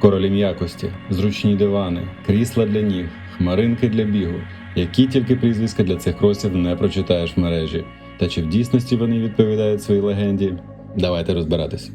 Королі м'якості, зручні дивани, крісла для ніг, хмаринки для бігу. Які тільки прізвиська для цих кросів не прочитаєш в мережі. Та чи в дійсності вони відповідають своїй легенді? Давайте розбиратись.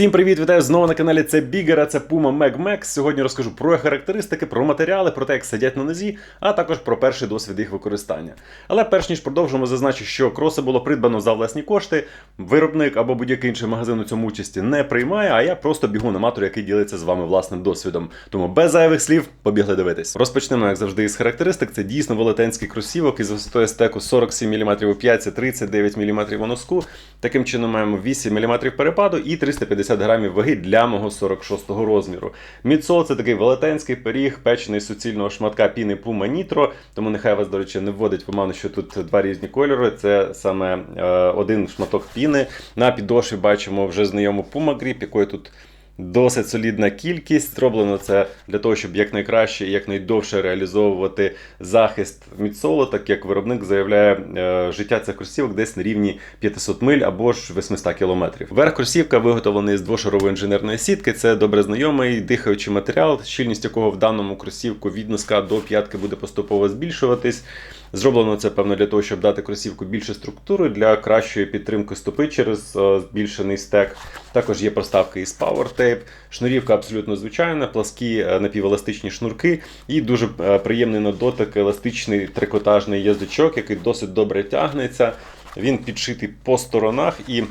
Всім привіт, вітаю знову на каналі. Це Бігера, це Puma Mag Max. Сьогодні розкажу про характеристики, про матеріали, про те, як сидять на нозі, а також про перший досвід їх використання. Але перш ніж продовжимо, зазначу, що кроси було придбано за власні кошти. Виробник або будь-який інший магазин у цьому участі не приймає, а я просто бігун аматор, який ділиться з вами власним досвідом. Тому без зайвих слів побігли дивитись. Розпочнемо, як завжди, із характеристик. Це дійсно велетенський кросівок із висотою стеку 47 мм у п'ятці, 39 мм у носку. Таким чином маємо 8 мм перепаду і 350 грамів ваги для мого 46-го розміру. Міцо це такий велетенський пиріг, печений з суцільного шматка піни Puma Nitro, тому нехай вас, до речі, не вводить в оману, що тут два різні кольори. Це саме е, один шматок піни. На підошві бачимо вже знайому Puma Grip, якої тут Досить солідна кількість. Зроблено це для того, щоб якнайкраще і якнайдовше реалізовувати захист мідсолу, так як виробник заявляє е, життя цих кросівок десь на рівні 500 миль або ж 800 кілометрів. Верх кросівка виготовлений з двошарової інженерної сітки. Це добре знайомий дихаючий матеріал, щільність якого в даному кросівку від носка до п'ятки буде поступово збільшуватись. Зроблено це певно для того, щоб дати кросівку більше структури для кращої підтримки стопи через е, збільшений стек. Також є проставки із Power Tape, шнурівка абсолютно звичайна, пласкі е, напівеластичні шнурки і дуже е, приємний на дотик еластичний трикотажний язичок, який досить добре тягнеться. Він підшитий по сторонах і.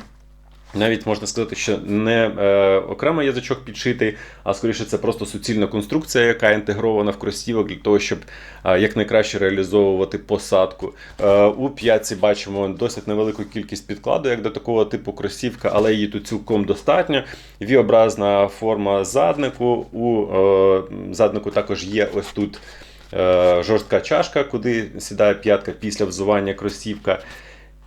Навіть можна сказати, що не е, окремо язичок підшитий, а скоріше це просто суцільна конструкція, яка інтегрована в кросівок для того, щоб е, якнайкраще реалізовувати посадку. Е, у п'ятці бачимо досить невелику кількість підкладу, як до такого типу кросівка, але її тут цілком достатньо. Віобразна форма заднику. У е, заднику також є ось тут е, жорстка чашка, куди сідає п'ятка після взування кросівка.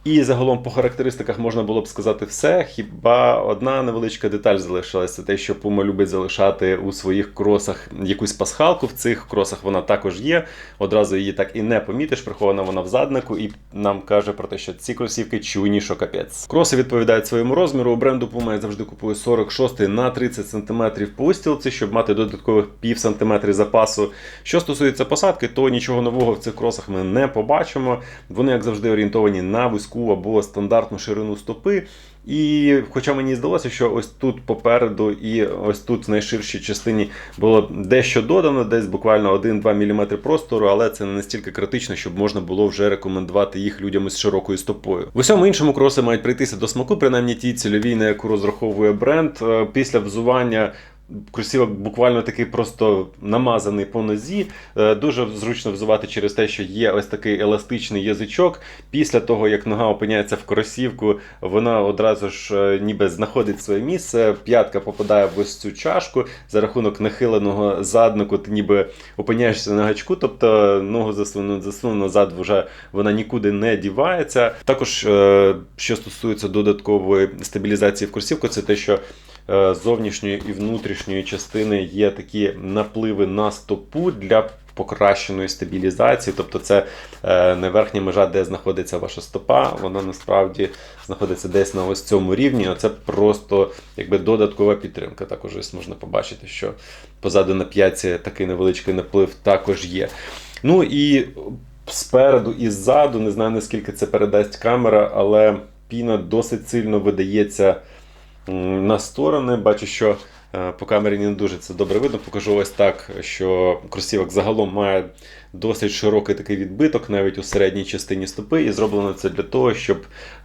І загалом по характеристиках можна було б сказати все. Хіба одна невеличка деталь залишилася, те, що Puma любить залишати у своїх кросах якусь пасхалку. В цих кросах вона також є. Одразу її так і не помітиш, прихована вона в заднику, і нам каже про те, що ці кросівки чуйні, що капець. Кроси відповідають своєму розміру. У бренду Puma я завжди купую 46 на 30 см по устілці, щоб мати додаткових пів сантиметри запасу. Що стосується посадки, то нічого нового в цих кросах ми не побачимо. Вони, як завжди, орієнтовані на вузьку або стандартну ширину стопи. І хоча мені здалося, що ось тут попереду і ось тут в найширшій частині було дещо додано, десь буквально 1-2 мм простору, але це не настільки критично, щоб можна було вже рекомендувати їх людям із широкою стопою. В усьому іншому кроси мають прийтися до смаку, принаймні ті цільові, на яку розраховує бренд. Е, Після взування Кросівок буквально такий просто намазаний по нозі. Е, Дуже зручно взувати через те, що є ось такий еластичний язичок. Після того, як нога опиняється в кросівку, вона одразу ж е, ніби знаходить своє місце. П'ятка попадає в ось цю чашку. За рахунок нахиленого заднику, ти ніби опиняєшся на гачку, тобто ногу засуну, засуну назад, вже вона нікуди не дівається. Також, е, що стосується додаткової стабілізації в кросівку, це те, що зовнішньої і внутрішньої частини є такі напливи на стопу для покращеної стабілізації. Тобто це е, не верхня межа, де знаходиться ваша стопа, вона насправді знаходиться десь на ось цьому рівні. а Це просто якби додаткова підтримка. Також ось можна побачити, що позаду на п'ятці такий невеличкий наплив також є. Ну і спереду і ззаду, не знаю наскільки це передасть камера, але піна досить сильно видається на сторони. Бачу, що е, по камері не дуже це добре видно. Покажу ось так, що кросівок загалом має досить широкий такий відбиток, навіть у середній частині стопи, і зроблено це для того, щоб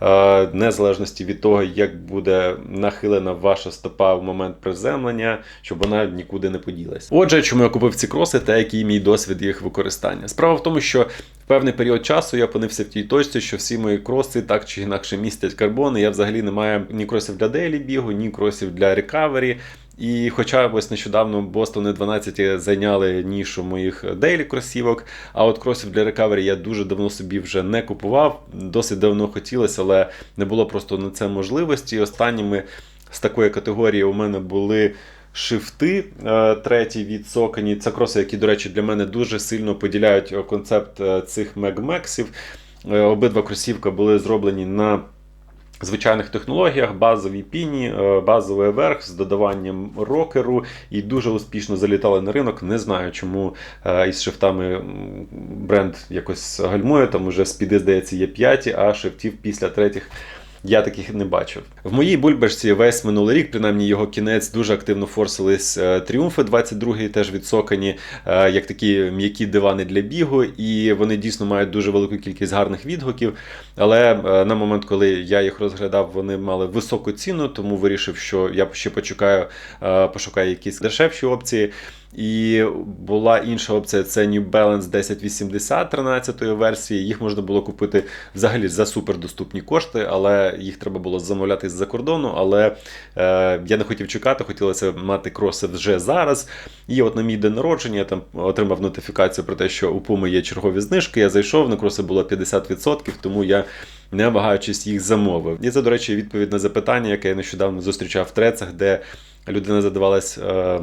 е, незалежності від того, як буде нахилена ваша стопа в момент приземлення, щоб вона нікуди не поділась. Отже, чому я купив ці кроси та який мій досвід їх використання? Справа в тому, що в певний період часу я опинився в тій точці, що всі мої кроси так чи інакше містять карбон. і Я взагалі не маю ні кросів для дейлі бігу, ні кросів для рекавері. І хоча ось нещодавно Бостони 12 зайняли нішу моїх дейлі кросівок, а от кросів для рекавері я дуже давно собі вже не купував. Досить давно хотілося, але не було просто на це можливості. Останніми з такої категорії у мене були. Шифти е, третій від Сокані. Це кроси, які, до речі, для мене дуже сильно поділяють е, концепт е, цих Мегмексів. Обидва кросівка були зроблені на звичайних технологіях, базові піні, е, базовий верх з додаванням рокеру і дуже успішно залітали на ринок. Не знаю, чому е, із шифтами бренд якось гальмує. Там уже спіди, здається, є п'яті, а шифтів після третіх. Я таких не бачив. В моїй бульбашці весь минулий рік, принаймні його кінець, дуже активно форсились е, тріумфи 22-й, теж відсокані, е, як такі м'які дивани для бігу, і вони дійсно мають дуже велику кількість гарних відгуків. Але е, на момент, коли я їх розглядав, вони мали високу ціну, тому вирішив, що я ще почекаю, пошукаю якісь дешевші опції. І була інша опція це New Balance 1080 13 версії. Їх можна було купити взагалі за супердоступні кошти, але їх треба було замовляти з-за кордону. Але е, я не хотів чекати, хотілося мати кроси вже зараз. І от на мій день народження я там отримав нотифікацію про те, що у Puma є чергові знижки. Я зайшов, на кроси було 50%, тому я. Не вагаючись їх замовив. І це, до речі, відповідь на запитання, яке я нещодавно зустрічав в трецах, де людина задавалась е,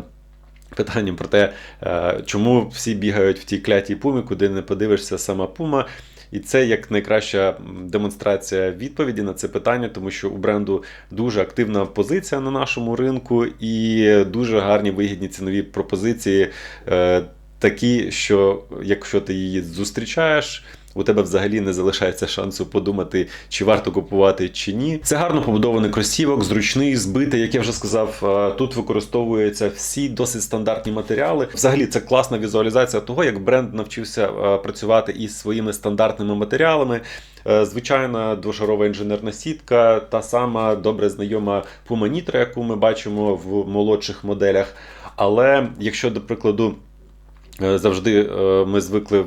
питанням про те, е, чому всі бігають в тій клятій пумі, куди не подивишся сама пума. І це як найкраща демонстрація відповіді на це питання, тому що у бренду дуже активна позиція на нашому ринку і дуже гарні вигідні цінові пропозиції, е, такі, що якщо ти її зустрічаєш. У тебе взагалі не залишається шансу подумати, чи варто купувати чи ні. Це гарно побудований кросівок, зручний, збитий, як я вже сказав. е, Тут використовуються всі досить стандартні матеріали. Взагалі, це класна візуалізація того, як бренд навчився е, працювати із своїми стандартними матеріалами. Е, Звичайна двошарова інженерна сітка, та сама добре знайома Puma Nitro, яку ми бачимо в молодших моделях. Але якщо, до прикладу, Завжди е, ми звикли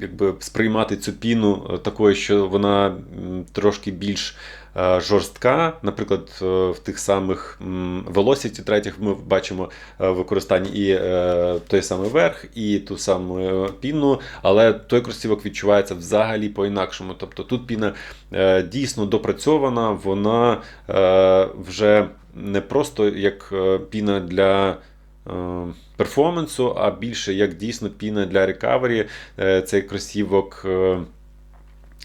якби, сприймати цю піну е, такою, що вона трошки більш е, жорстка. Наприклад, е, в тих самих Velocity третіх ми бачимо е, використання і е, той самий верх, і ту саму е, піну, але той кросівок відчувається взагалі по-інакшому. Тобто тут піна е, дійсно допрацьована, вона е, вже не просто як е, піна для. Е, Перформансу, а більше як дійсно піна для рекавері. Е, Цей кросівок е,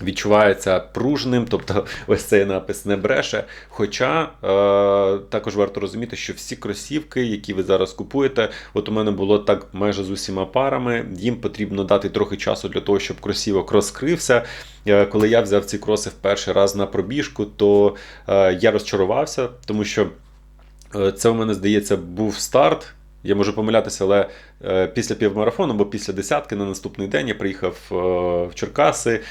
відчувається пружним, тобто ось цей напис не бреше. Хоча також варто розуміти, що всі кросівки, які ви зараз купуєте, от у мене було так майже з усіма парами, їм потрібно дати трохи часу для того, щоб кросівок розкрився. Коли я взяв ці кроси в перший раз на пробіжку, то я розчарувався, тому що це у мене, здається, був старт. Я можу помилятися, але е, після півмарафону або після десятки на наступний день я приїхав е, в Черкаси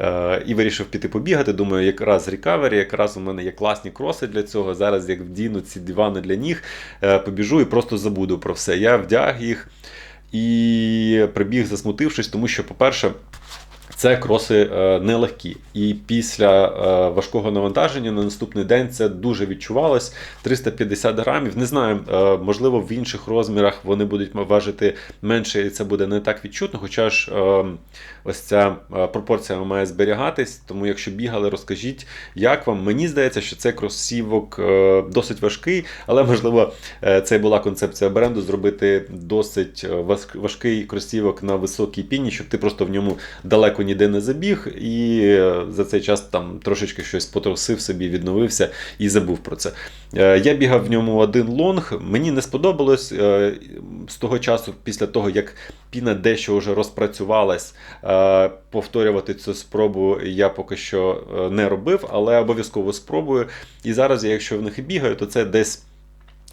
е, і вирішив піти побігати. Думаю, якраз рекавері, якраз у мене є класні кроси для цього. Зараз як вдіну ці дивани для ніг, побіжу і просто забуду про все. Я вдяг їх і прибіг, засмутившись, тому що, по-перше, це кроси е, нелегкі. І після е, важкого навантаження на наступний день це дуже відчувалось. 350 грамів. Не знаю, е, можливо, в інших розмірах вони будуть важити менше, і це буде не так відчутно. Хоча ж ось ця пропорція має зберігатись. Тому, якщо бігали, розкажіть, як вам. Мені здається, що цей кросівок досить важкий, але можливо, це була концепція бренду зробити досить важкий кросівок на високій піні, щоб ти просто в ньому далеко ніде не забіг, і е, за цей час там трошечки щось потрусив собі, відновився і забув про це. Е, Я бігав в ньому один лонг. Мені не сподобалось е, з того часу, після того як піна дещо вже розпрацювалась. Повторювати цю спробу я поки що не робив, але обов'язково спробую. І зараз, якщо в них і бігаю, то це десь.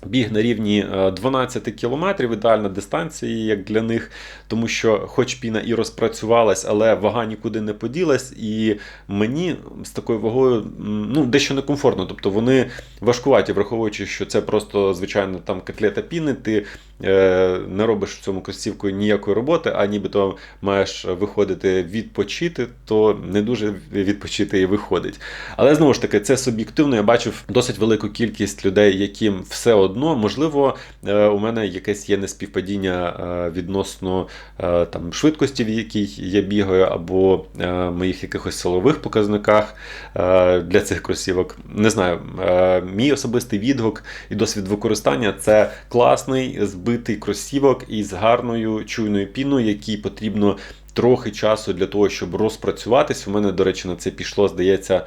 Біг на рівні е, 12 кілометрів, ідеальна дистанція як для них, тому що, хоч піна і розпрацювалась, але вага нікуди не поділась, і мені з такою вагою ну, дещо некомфортно. Тобто вони важкуваті, враховуючи, що це просто звичайно там котлета піни. Ти е, не робиш в цьому кросівкою ніякої роботи, а нібито маєш виходити відпочити, то не дуже відпочити і виходить. Але знову ж таки, це суб'єктивно. Я бачив досить велику кількість людей, яким все одно, можливо, е, у мене якесь є неспівпадіння е, відносно е, там швидкості, в якій я бігаю, або моїх якихось силових показниках для цих кросівок. Не знаю, мій особистий відгук і досвід використання це класний збитий кросівок із гарною чуйною піною, який потрібно трохи часу для того, щоб розпрацюватись. У мене, до речі, на це пішло, здається,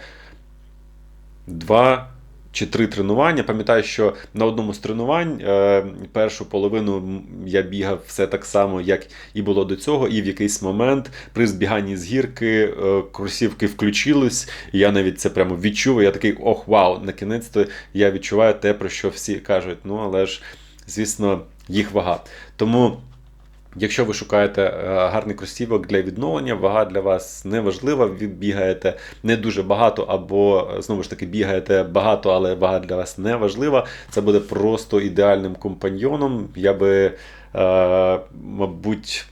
два. Чи три тренування. Пам'ятаю, що на одному з тренувань е, першу половину я бігав все так само, як і було до цього, і в якийсь момент при збіганні з гірки е, кросівки включились, і я навіть це прямо відчув. Я такий ох, вау! Накінець-то я відчуваю те, про що всі кажуть. Ну але ж, звісно, їх вага. Тому. Якщо ви шукаєте е, гарний кросівок для відновлення, вага для вас не важлива. Ви бігаєте не дуже багато, або е, знову ж таки бігаєте багато, але вага для вас не важлива. Це буде просто ідеальним компаньйоном. Я би, е, мабуть.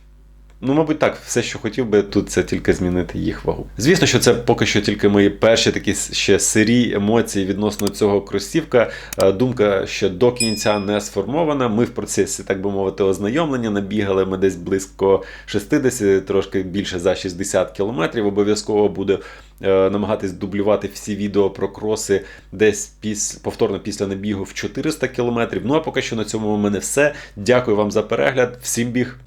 Ну, мабуть, так, все, що хотів би тут, це тільки змінити їх вагу. Звісно, що це поки що тільки мої перші такі ще сирі емоції відносно цього кросівка. Е, Думка ще до кінця не сформована. Ми в процесі, так би мовити, ознайомлення набігали ми десь близько 60, трошки більше за 60 кілометрів. Обов'язково буде намагатись дублювати всі відео про кроси десь піс, повторно після набігу в 400 кілометрів. Ну а поки що на цьому у мене все. Дякую вам за перегляд. Всім біг!